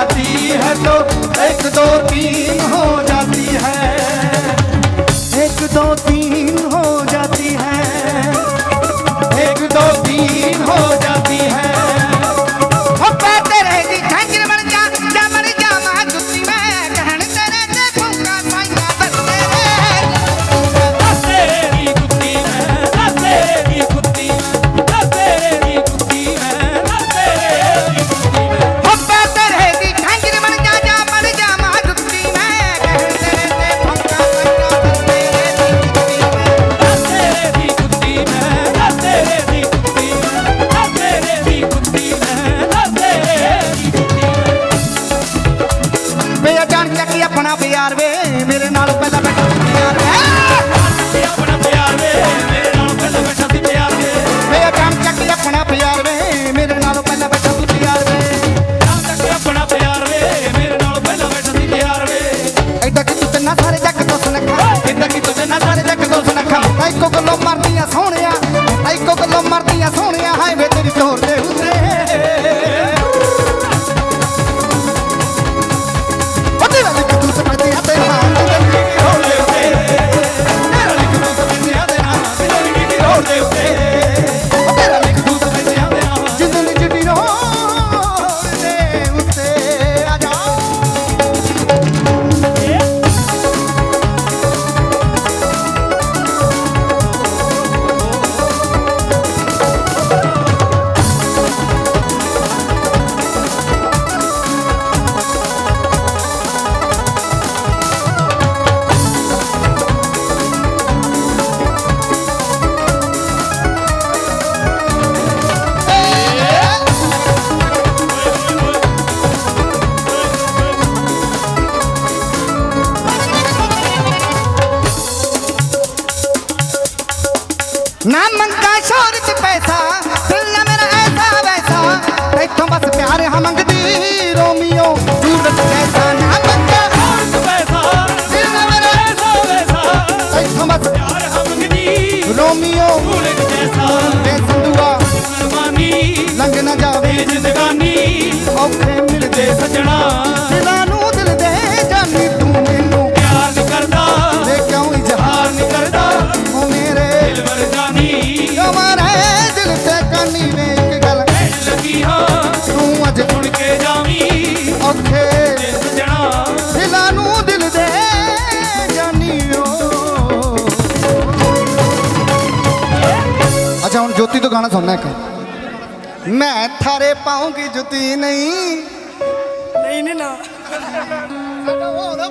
जाती है तो एक दो तीन हो जाती है एक दो तीन ਵੇ ਜਾਣ ਚੱਕੀ ਆਪਣਾ ਪਿਆਰ ਵੇ, ਮੇਰੇ ਨਾਲ ਪਹਿਲਾਂ ਬੈਠਾ ਸੀ ਪਿਆਰ ਵੇ। ਆਪਣਾ ਪਿਆਰ ਵੇ ਮੇਰੇ ਨਾਲ ਪਹਿਲਾਂ ਬੈਠਾ ਸੀ ਪਿਆਰ ਵੇ ਵੇ ਜਾਣ ਚੱਕੀ ਆਪਣਾ ਪਿਆਰ ਵੇ, ਮੇਰੇ ਨਾਲ ਪਹਿਲਾਂ ਬੈਠਾ ਸੀ ਪਿਆਰ ਵੇ। ਜਾਂ ਤੱਕ ਆਪਣਾ ਪਿਆਰ ਵੇ ਮੇਰੇ ਨਾਲ ਪਹਿਲਾਂ ਬੈਠਾ ਸੀ ਪਿਆਰ ਵੇ ਐਡਾ ਕਿ ਤੂੰ ਨਾ ਸਾਰੇ ਜੱਗ ਤੋਂ ਸੁਨੱਖਾ ਐਡਾ ਕਿ ਤੂੰ ਨਾ ਸਾਰੇ ਜੱਗ ਤੋਂ ਸੁਨੱਖਾ ਇੱਕੋ ਗੱਲੋਂ ਮਰਦੀਆਂ ਸੋਹਣਿਆ, ਇੱਕੋ ਗੱਲੋਂ ਮਰਦੀਆਂ ਸੋਹਣਿਆ, ਹਾਏ ਵੇ ਤੇਰੀ ਤੋਰ ਨਾ ਮੰਗਾ ਸ਼ੋਹਰਤ ਪੈਸਾ ਦਿਲ ਨਾ ਮੇਰਾ ਐਸਾ ਵੈਸਾ। ਇੱਥੋਂ ਬਸ ਪਿਆਰ ਹਾਂ ਮੰਗਦੀ ਰੋਮੀਓ ਜੂਲਟ ਜੈਸਾ ਨਾ ਮੰਗਾ ਪੈਸਾ ਦਿਲ ਨਾ ਮੇਰਾ ਐਸਾ ਵੈਸਾ। ਇੱਥੋਂ ਬਸ ਪਿਆਰ ਹਮਗਦੀ ਰੋਮੀਓ ਭੂਲੇ ਜੈਸਾ ਵੇ ਸੰਦੂਆ ਲੰਘ ਨਾ ਜਾਵੇ। ਤੇ ਜ਼ਿੰਦਗਾਨੀ ਔਖੇ ਮਿਲਦੇ ਅੱਛਾ ਹੁਣ ਜੋਤੀ ਤੋਂ ਗਾਣਾ ਸੁਣਨਾ ਇੱਕ। ਮੈਂ ਥਾਰੇ ਪਾਉਂਗੀ ਜੁੱਤੀ ਨਹੀਂ। ਨਹੀਂ ਨਾ। ਸਾਡਾ ਹੋਣਾ